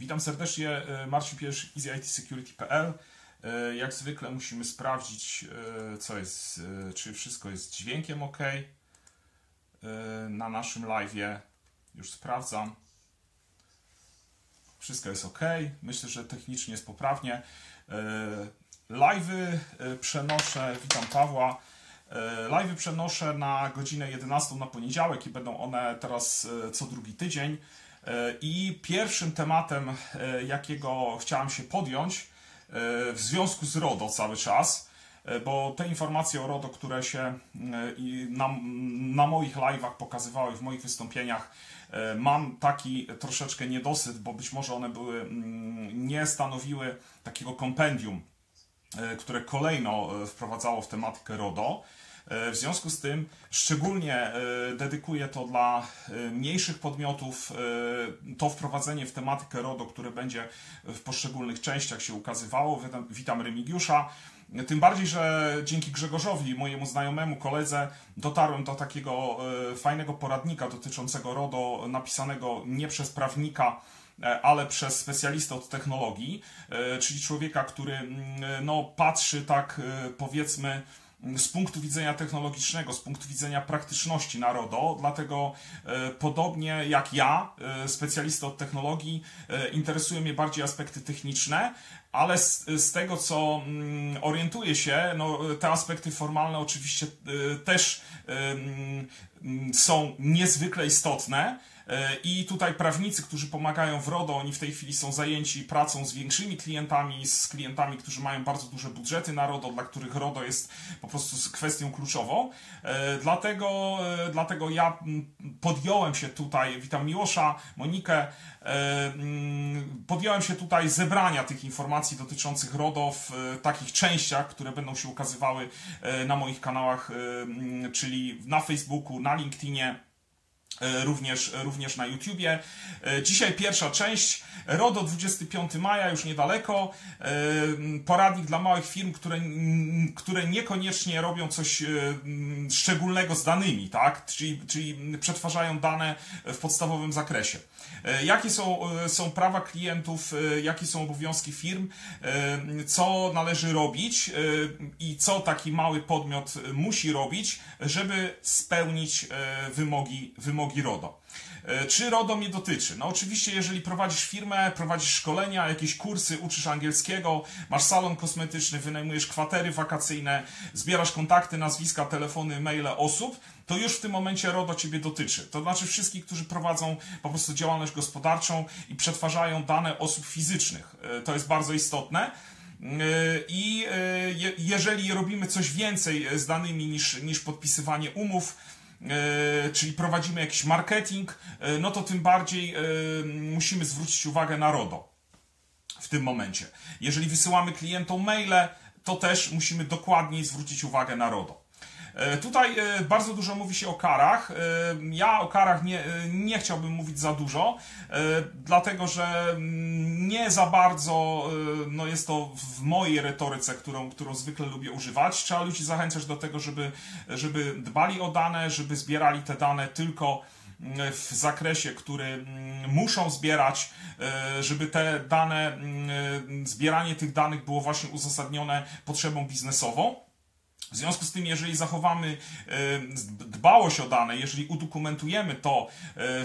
Witam serdecznie, e, Marcin Pierz, EasyITSecurity.pl. E, Jak zwykle musimy sprawdzić, e, co jest, czy wszystko jest dźwiękiem ok na naszym live'ie. Już sprawdzam. Wszystko jest ok. Myślę, że technicznie jest poprawnie. Live'y przenoszę, witam Pawła. Live'y przenoszę na godzinę 11 na poniedziałek i będą one teraz co drugi tydzień. E, I pierwszym tematem, e, jakiego chciałem się podjąć e, w związku z RODO cały czas, bo te informacje o RODO, które się na, na moich live'ach pokazywały, w moich wystąpieniach, mam taki troszeczkę niedosyt, bo być może one były, mm, nie stanowiły takiego kompendium, które kolejno wprowadzało w tematykę RODO. E, W związku z tym szczególnie e, dedykuję to dla e, mniejszych podmiotów, to wprowadzenie w tematykę RODO, które będzie w poszczególnych częściach się ukazywało. Witam, Remigiusza. Tym bardziej, że dzięki Grzegorzowi, mojemu znajomemu, koledze, dotarłem do takiego fajnego poradnika dotyczącego RODO, napisanego nie przez prawnika, ale przez specjalistę od technologii, czyli człowieka, który mm, no, patrzy tak powiedzmy z punktu widzenia technologicznego, z punktu widzenia praktyczności na RODO, dlatego e, podobnie jak ja, e, specjalista od technologii, e, interesują mnie bardziej aspekty techniczne, ale z, z tego co mm, orientuję się, no, te aspekty formalne oczywiście też mm, są niezwykle istotne. E, I tutaj prawnicy, którzy pomagają w RODO, oni w tej chwili są zajęci pracą z większymi klientami, z klientami, którzy mają bardzo duże budżety na RODO, dla których RODO jest po prostu kwestią kluczową. E, Dlatego, e, dlatego ja podjąłem się tutaj, witam Miłosza, Monikę, podjąłem się tutaj zebrania tych informacji dotyczących RODO w takich częściach, które będą się ukazywały na moich kanałach, czyli na Facebooku, na LinkedInie, również, również na YouTubie. E, Dzisiaj pierwsza część, RODO 25 maja, już niedaleko. E, Poradnik dla małych firm, które, które niekoniecznie robią coś e, szczególnego z danymi, tak? Czyli, czyli przetwarzają dane w podstawowym zakresie. E, Jakie są, e, są prawa klientów, e, jakie są obowiązki firm, co należy robić i co taki mały podmiot musi robić, żeby spełnić wymogi, wymogi RODO. E, Czy RODO mnie dotyczy? No oczywiście, jeżeli prowadzisz firmę, prowadzisz szkolenia, jakieś kursy, uczysz angielskiego, masz salon kosmetyczny, wynajmujesz kwatery wakacyjne, zbierasz kontakty, nazwiska, telefony, maile osób, to już w tym momencie RODO Ciebie dotyczy. To znaczy wszystkich, którzy prowadzą po prostu działalność gospodarczą i przetwarzają dane osób fizycznych. E, To jest bardzo istotne. E, I je- jeżeli robimy coś więcej z danymi niż, niż podpisywanie umów, czyli prowadzimy jakiś marketing, e, no to tym bardziej e, musimy zwrócić uwagę na RODO w tym momencie. Jeżeli wysyłamy klientom maile, to też musimy dokładniej zwrócić uwagę na RODO. E, Tutaj e, bardzo dużo mówi się o karach. E, Ja o karach nie, nie chciałbym mówić za dużo, dlatego że mm, nie za bardzo no jest to w mojej retoryce, którą, którą zwykle lubię używać. Trzeba ludzi zachęcać do tego, żeby, żeby dbali o dane, żeby zbierali te dane tylko mm, w zakresie, który mm, muszą zbierać, żeby te dane, zbieranie tych danych było właśnie uzasadnione potrzebą biznesową. W związku z tym, jeżeli zachowamy e, dbałość o dane, jeżeli udokumentujemy to e,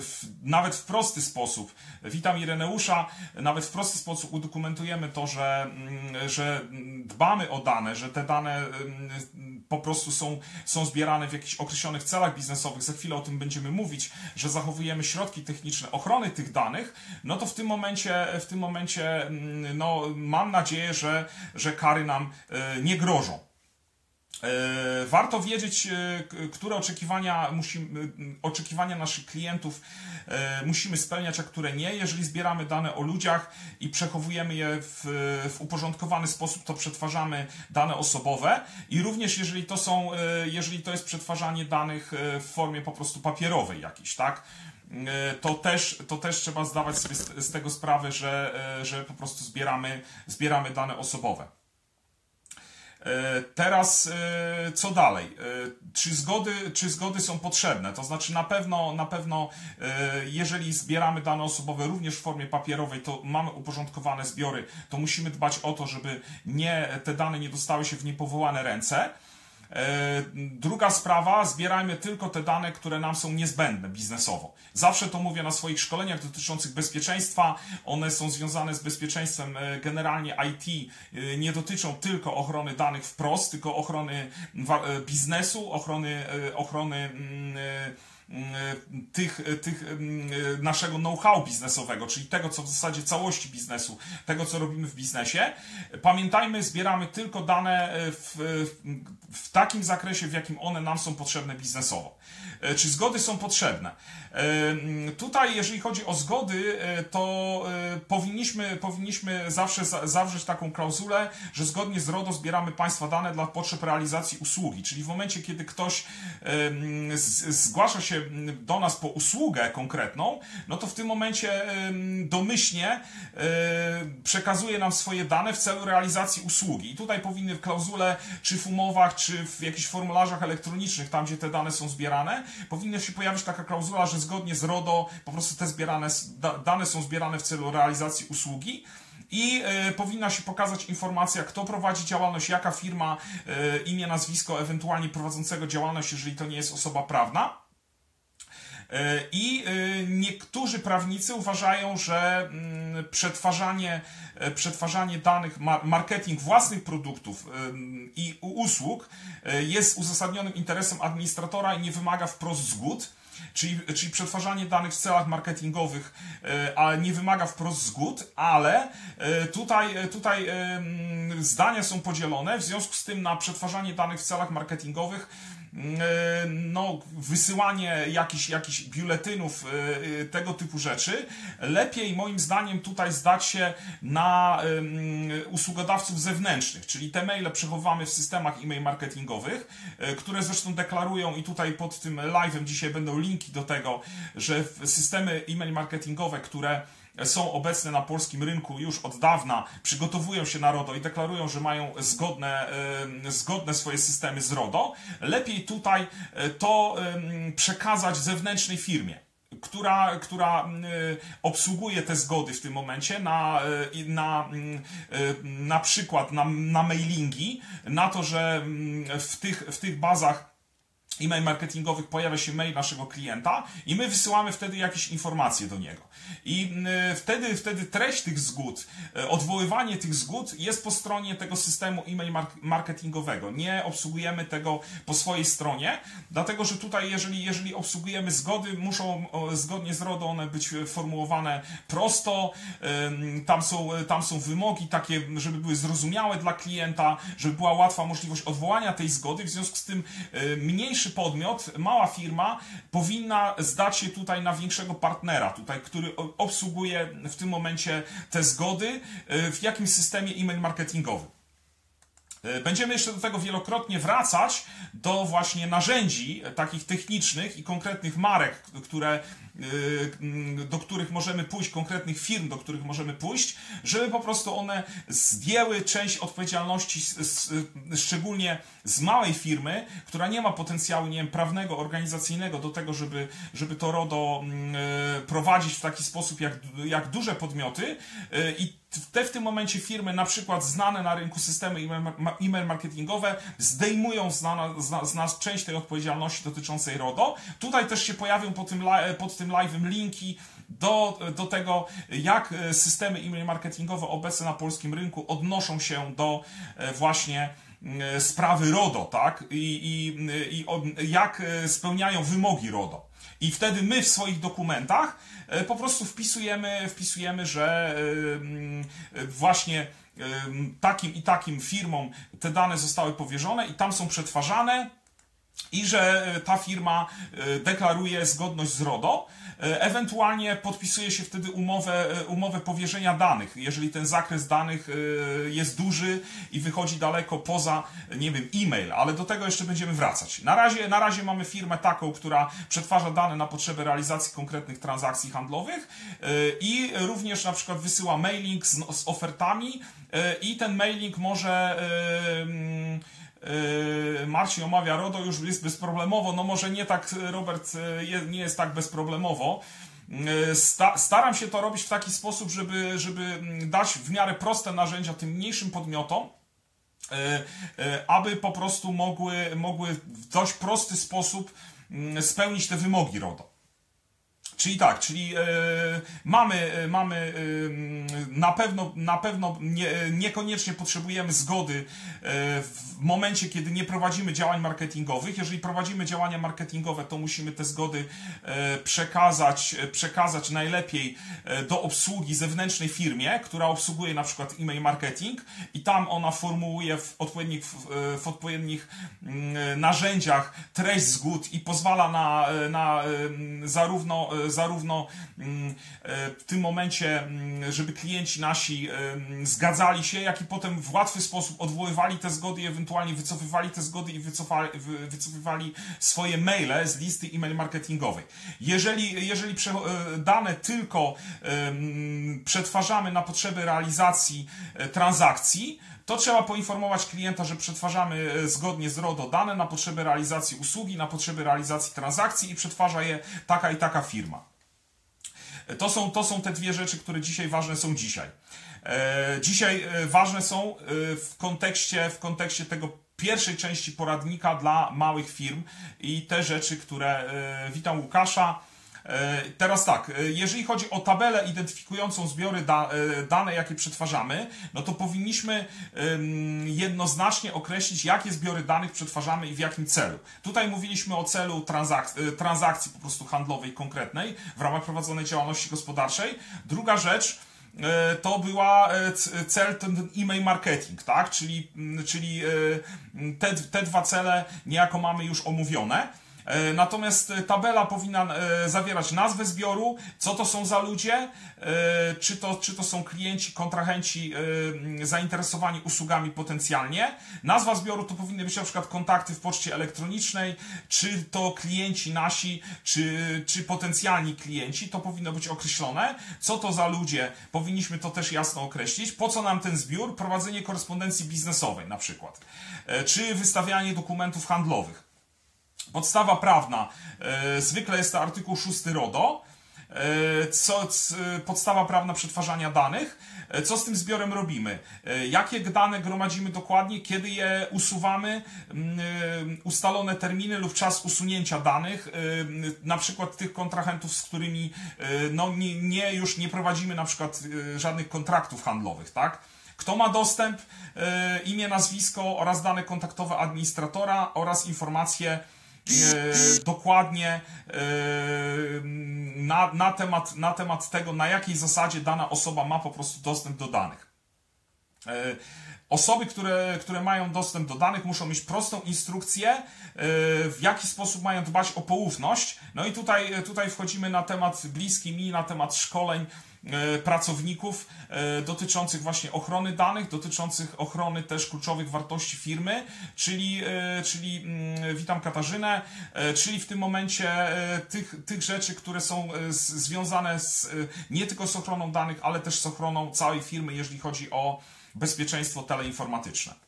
w, nawet w prosty sposób, witam Ireneusza, nawet w prosty sposób udokumentujemy to, że, mm, że dbamy o dane, że te dane mm, po prostu są, są zbierane w jakichś określonych celach biznesowych, za chwilę o tym będziemy mówić, że zachowujemy środki techniczne ochrony tych danych, no to w tym momencie, w tym momencie mm, no, mam nadzieję, że, że kary nam e, nie grożą. E, Warto wiedzieć, e, które oczekiwania, musimy, oczekiwania naszych klientów e, musimy spełniać, a które nie. Jeżeli zbieramy dane o ludziach i przechowujemy je w, w uporządkowany sposób, to przetwarzamy dane osobowe i również jeżeli to są, jeżeli to jest przetwarzanie danych w formie po prostu papierowej jakiejś, tak? To też, to też trzeba zdawać sobie z, tego sprawę, że, że po prostu zbieramy, zbieramy dane osobowe. Teraz co dalej? Czy zgody, czy zgody są potrzebne? To znaczy na pewno, na pewno jeżeli zbieramy dane osobowe również w formie papierowej, to mamy uporządkowane zbiory, to musimy dbać o to, żeby nie, te dane nie dostały się w niepowołane ręce. E, druga sprawa, zbierajmy tylko te dane, które nam są niezbędne biznesowo. Zawsze to mówię na swoich szkoleniach dotyczących bezpieczeństwa. One są związane z bezpieczeństwem e, generalnie IT. E, nie dotyczą tylko ochrony danych wprost, tylko ochrony biznesu, ochrony, ochrony mm, tych, tych naszego know-how biznesowego, czyli tego, co w zasadzie całości biznesu, tego, co robimy w biznesie. Pamiętajmy, zbieramy tylko dane w, w takim zakresie, w jakim one nam są potrzebne biznesowo. Czy zgody są potrzebne? Tutaj, jeżeli chodzi o zgody, to powinniśmy, powinniśmy zawsze zawrzeć taką klauzulę, że zgodnie z RODO zbieramy Państwa dane dla potrzeb realizacji usługi. Czyli w momencie, kiedy ktoś zgłasza się do nas po usługę konkretną, no to w tym momencie domyślnie przekazuje nam swoje dane w celu realizacji usługi. I tutaj powinny w klauzule, czy w umowach, czy w jakichś formularzach elektronicznych, tam gdzie te dane są zbierane, powinna się pojawić taka klauzula, że zgodnie z RODO po prostu te zbierane, dane są zbierane w celu realizacji usługi i y, powinna się pokazać informacja, kto prowadzi działalność, jaka firma, y, imię, nazwisko, ewentualnie prowadzącego działalność, jeżeli to nie jest osoba prawna. E, I e, niektórzy prawnicy uważają, że mm, przetwarzanie, e, przetwarzanie danych, marketing własnych produktów i usług jest uzasadnionym interesem administratora i nie wymaga wprost zgód. Czyli, czyli przetwarzanie danych w celach marketingowych, ale nie wymaga wprost zgód, ale tutaj, tutaj zdania są podzielone, w związku z tym na przetwarzanie danych w celach marketingowych no, wysyłanie jakichś, jakichś biuletynów, e, e, tego typu rzeczy. Lepiej moim zdaniem tutaj zdać się na usługodawców zewnętrznych, czyli te maile przechowamy w systemach e-mail marketingowych, które zresztą deklarują i tutaj pod tym live'em dzisiaj będą linki do tego, że systemy e-mail marketingowe, które są obecne na polskim rynku już od dawna, przygotowują się na RODO i deklarują, że mają zgodne, zgodne swoje systemy z RODO, lepiej tutaj e, to przekazać zewnętrznej firmie która, która obsługuje te zgody w tym momencie na, e, na, e, na przykład na, na mailingi, na to, że w tych, w tych bazach e-mail marketingowych pojawia się mail naszego klienta i my wysyłamy wtedy jakieś informacje do niego. I y, wtedy, wtedy treść tych zgód, y, odwoływanie tych zgód jest po stronie tego systemu e-mail marketingowego. Nie obsługujemy tego po swojej stronie, dlatego że tutaj, jeżeli, jeżeli obsługujemy zgody, muszą zgodnie z RODO one być formułowane prosto. Tam są, tam są wymogi takie, żeby były zrozumiałe dla klienta, żeby była łatwa możliwość odwołania tej zgody. W związku z tym y, podmiot, mała firma powinna zdać się tutaj na większego partnera, tutaj, który obsługuje w tym momencie te zgody, e, w jakim systemie e-mail marketingowym. E, będziemy jeszcze do tego wielokrotnie wracać, do właśnie narzędzi takich technicznych i konkretnych marek, które do których możemy pójść, konkretnych firm, do których możemy pójść, żeby po prostu one zdjęły część odpowiedzialności, szczególnie z małej firmy, która nie ma potencjału, nie wiem, prawnego, organizacyjnego do tego, żeby, żeby to RODO mm, y, prowadzić w taki sposób jak, jak duże podmioty y, i te w tym momencie firmy, na przykład znane na rynku systemy e-mail marketingowe, zdejmują z nas część tej odpowiedzialności dotyczącej RODO. Tutaj też się pojawią pod tym, pod tym live'em linki do, do tego, jak systemy e-mail marketingowe obecne na polskim rynku odnoszą się do e, właśnie e, sprawy RODO, tak? I, i, i jak spełniają wymogi RODO. I wtedy my w swoich dokumentach po prostu wpisujemy, wpisujemy że właśnie takim i takim firmom te dane zostały powierzone i tam są przetwarzane i że ta firma deklaruje zgodność z RODO. Ewentualnie podpisuje się wtedy umowę, umowę powierzenia danych, jeżeli ten zakres danych jest duży i wychodzi daleko poza, nie wiem, e-mail, ale do tego jeszcze będziemy wracać. Na razie, na razie mamy firmę taką, która przetwarza dane na potrzeby realizacji konkretnych transakcji handlowych i również na przykład wysyła mailing z, z ofertami i ten mailing może Yy, Marcin omawia RODO już jest bezproblemowo, no może nie tak, Robert, yy, nie jest tak bezproblemowo. Yy, staram się to robić w taki sposób, żeby, żeby mm, dać w miarę proste narzędzia tym mniejszym podmiotom, aby po prostu mogły, mogły w dość prosty sposób mm, spełnić te wymogi RODO. Czyli tak, czyli e, mamy, e, mamy e, na pewno, na pewno nie, niekoniecznie potrzebujemy zgody e, w momencie, kiedy nie prowadzimy działań marketingowych. Jeżeli prowadzimy działania marketingowe, to musimy te zgody e, przekazać, e, przekazać najlepiej do obsługi zewnętrznej firmie, która obsługuje na przykład e-mail marketing i tam ona formułuje w odpowiednich, w odpowiednich mm, narzędziach treść zgód i pozwala na, na zarówno zarówno mm, e, w tym momencie, mm, żeby klienci nasi zgadzali się, jak i potem w łatwy sposób odwoływali te zgody i ewentualnie wycofywali te zgody i wycofywali swoje maile z listy e-mail marketingowej. Jeżeli, jeżeli e, dane tylko przetwarzamy na potrzeby realizacji e, transakcji, to trzeba poinformować klienta, że przetwarzamy e, zgodnie z RODO dane na potrzeby realizacji usługi, na potrzeby realizacji transakcji i przetwarza je taka i taka firma. E, to są, to są te dwie rzeczy, które dzisiaj ważne są dzisiaj. E, dzisiaj ważne są w kontekście, w kontekście tego pierwszej części poradnika dla małych firm i te rzeczy, które witam Łukasza. E, teraz tak, e, jeżeli chodzi o tabelę identyfikującą zbiory da, e, dane, jakie przetwarzamy, no to powinniśmy jednoznacznie określić, jakie zbiory danych przetwarzamy i w jakim celu. Tutaj mówiliśmy o celu transak transakcji po prostu handlowej konkretnej w ramach prowadzonej działalności gospodarczej. Druga rzecz, to była cel ten e-mail marketing, tak? Czyli, czyli te, te dwa cele niejako mamy już omówione. E, natomiast e, tabela powinna e, zawierać nazwę zbioru, co to są za ludzie, czy to, czy to są klienci, kontrahenci zainteresowani usługami potencjalnie. Nazwa zbioru to powinny być na przykład kontakty w poczcie elektronicznej, czy to klienci nasi, czy, czy potencjalni klienci, to powinno być określone. Co to za ludzie, powinniśmy to też jasno określić. Po co nam ten zbiór? Prowadzenie korespondencji biznesowej na przykład, czy wystawianie dokumentów handlowych. Podstawa prawna, e, zwykle jest to artykuł 6 RODO, e, co, podstawa prawna przetwarzania danych. E, co z tym zbiorem robimy? Jakie dane gromadzimy dokładnie, kiedy je usuwamy, ustalone terminy lub czas usunięcia danych, na przykład tych kontrahentów, z którymi no, nie, nie już nie prowadzimy na przykład żadnych kontraktów handlowych, tak? Kto ma dostęp, imię, nazwisko oraz dane kontaktowe administratora oraz informacje dokładnie e, na, na, temat, na temat tego, na jakiej zasadzie dana osoba ma po prostu dostęp do danych. E, Osoby, które, które mają dostęp do danych, muszą mieć prostą instrukcję, e, w jaki sposób mają dbać o poufność. No i tutaj, tutaj wchodzimy na temat bliski mi, na temat szkoleń e, pracowników e, dotyczących właśnie ochrony danych, dotyczących ochrony też kluczowych wartości firmy, czyli, czyli mm, witam Katarzynę, czyli w tym momencie tych, tych rzeczy, które są związane z, nie tylko z ochroną danych, ale też z ochroną całej firmy, jeżeli chodzi o bezpieczeństwo teleinformatyczne.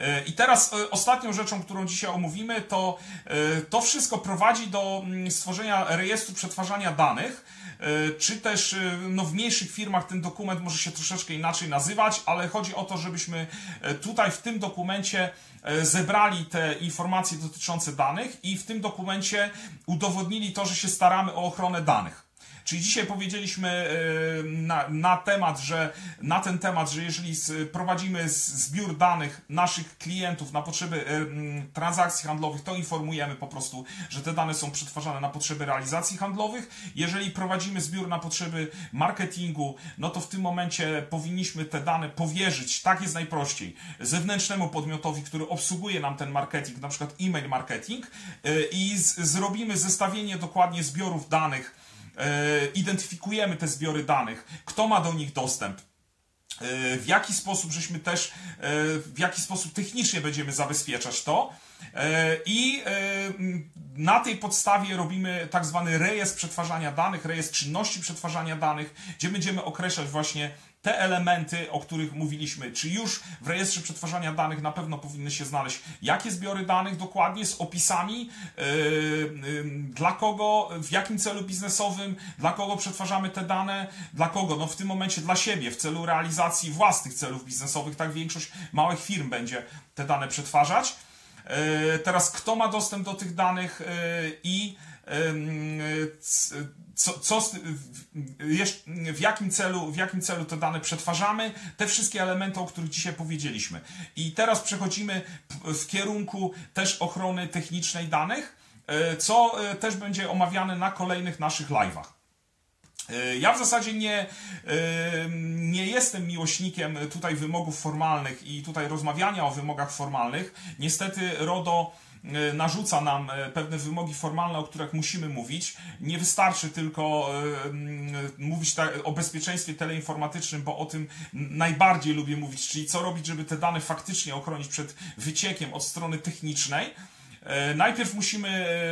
E, I teraz e, ostatnią rzeczą, którą dzisiaj omówimy, to e, to wszystko prowadzi do mm, stworzenia rejestru przetwarzania danych, czy też no, w mniejszych firmach ten dokument może się troszeczkę inaczej nazywać, ale chodzi o to, żebyśmy tutaj w tym dokumencie zebrali te informacje dotyczące danych i w tym dokumencie udowodnili to, że się staramy o ochronę danych. Czyli dzisiaj powiedzieliśmy na, na temat, że na ten temat, że jeżeli prowadzimy zbiór danych naszych klientów na potrzeby transakcji handlowych, to informujemy po prostu, że te dane są przetwarzane na potrzeby realizacji handlowych. Jeżeli prowadzimy zbiór na potrzeby marketingu, no to w tym momencie powinniśmy te dane powierzyć, tak jest najprościej, zewnętrznemu podmiotowi, który obsługuje nam ten marketing, na przykład e-mail marketing y, i z, zrobimy zestawienie dokładnie zbiorów danych, identyfikujemy te zbiory danych, kto ma do nich dostęp, y, w jaki sposób żeśmy też, w jaki sposób technicznie będziemy zabezpieczać to. I na tej podstawie robimy tak zwany rejestr przetwarzania danych, rejestr czynności przetwarzania danych, gdzie będziemy określać właśnie te elementy, o których mówiliśmy, czy już w rejestrze przetwarzania danych na pewno powinny się znaleźć, jakie zbiory danych dokładnie z opisami, yy, yy, dla kogo, w jakim celu biznesowym, dla kogo przetwarzamy te dane, dla kogo, no w tym momencie dla siebie, w celu realizacji własnych celów biznesowych, tak większość małych firm będzie te dane przetwarzać. Yy, teraz kto ma dostęp do tych danych i co, co w, jakim celu, w jakim celu te dane przetwarzamy, te wszystkie elementy, o których dzisiaj powiedzieliśmy. I teraz przechodzimy w kierunku też ochrony technicznej danych, e, co e, też będzie omawiane na kolejnych naszych live'ach. E, ja w zasadzie nie, nie jestem miłośnikiem tutaj wymogów formalnych i tutaj rozmawiania o wymogach formalnych. Niestety RODO narzuca nam e, pewne wymogi formalne, o których musimy mówić. Nie wystarczy tylko e, mówić o bezpieczeństwie teleinformatycznym, bo o tym najbardziej lubię mówić, czyli co robić, żeby te dane faktycznie ochronić przed wyciekiem od strony technicznej. E, najpierw musimy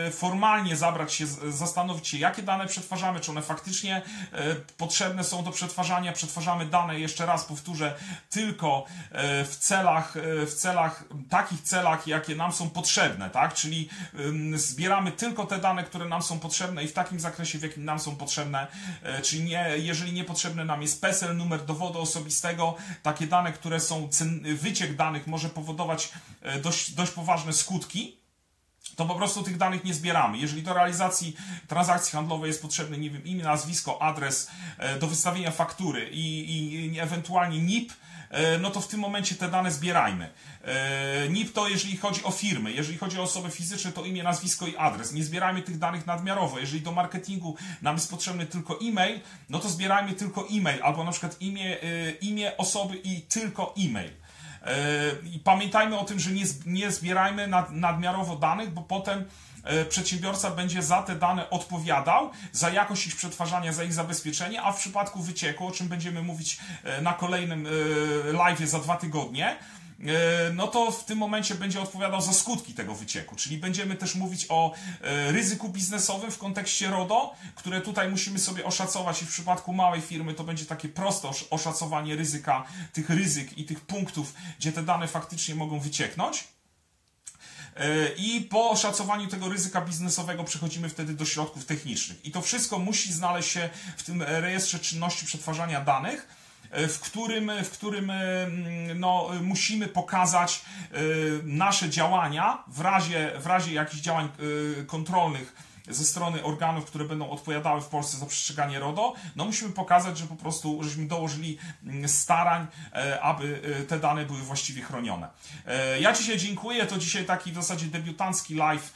e, formalnie zabrać się, zastanowić się, jakie dane przetwarzamy, czy one faktycznie e, potrzebne są do przetwarzania. Przetwarzamy dane, jeszcze raz powtórzę, tylko w celach, w celach, takich celach, jakie nam są potrzebne, tak? Czyli zbieramy tylko te dane, które nam są potrzebne i w takim zakresie, w jakim nam są potrzebne, czyli nie, jeżeli niepotrzebny nam jest PESEL, numer dowodu osobistego, takie dane, które są, wyciek danych może powodować dość, dość poważne skutki, to po prostu tych danych nie zbieramy. Jeżeli do realizacji transakcji handlowej jest potrzebne, nie wiem, imię, nazwisko, adres e, do wystawienia faktury i, i, i ewentualnie NIP, e, no to w tym momencie te dane zbierajmy. E, NIP to jeżeli chodzi o firmy, jeżeli chodzi o osoby fizyczne, to imię, nazwisko i adres. Nie zbierajmy tych danych nadmiarowo. Jeżeli do marketingu nam jest potrzebny tylko e-mail, no to zbierajmy tylko e-mail, albo na przykład imię, imię osoby i tylko e-mail. E, I pamiętajmy o tym, że nie, nie zbierajmy nad, nadmiarowo danych, bo potem e, przedsiębiorca będzie za te dane odpowiadał, za jakość ich przetwarzania, za ich zabezpieczenie, a w przypadku wycieku, o czym będziemy mówić e, na kolejnym live za dwa tygodnie, no to w tym momencie będzie odpowiadał za skutki tego wycieku. Czyli będziemy też mówić o e, ryzyku biznesowym w kontekście RODO, które tutaj musimy sobie oszacować i w przypadku małej firmy to będzie takie proste oszacowanie ryzyka, tych ryzyk i tych punktów, gdzie te dane faktycznie mogą wycieknąć. E, I po oszacowaniu tego ryzyka biznesowego przechodzimy wtedy do środków technicznych. I to wszystko musi znaleźć się w tym rejestrze czynności przetwarzania danych E, w którym, w którym e, no, musimy pokazać e, nasze działania w razie, w razie jakichś działań kontrolnych ze strony organów, które będą odpowiadały w Polsce za przestrzeganie RODO, no musimy pokazać, że po prostu żeśmy dołożyli mm, starań, e, aby e, te dane były właściwie chronione. E, ja dzisiaj dziękuję, to dzisiaj taki w zasadzie debiutancki live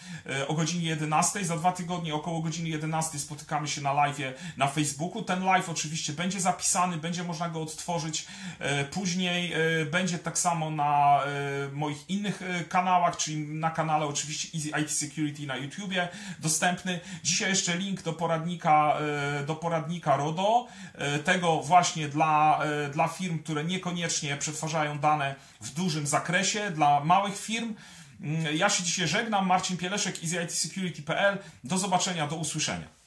o godzinie 11. Za dwa tygodnie około godziny 11 spotykamy się na live na Facebooku. Ten live oczywiście będzie zapisany, będzie można go odtworzyć później, będzie tak samo na moich innych kanałach, czyli na kanale oczywiście Easy IT Security na YouTubie dostępny dostępny. Dzisiaj jeszcze link do poradnika, e, do poradnika RODO, e, tego właśnie dla, e, dla firm, które niekoniecznie przetwarzają dane w dużym zakresie, dla małych firm. Mm, ja się dzisiaj żegnam, Marcin Pieleszek, EasyITSecurity.pl. Do zobaczenia, do usłyszenia.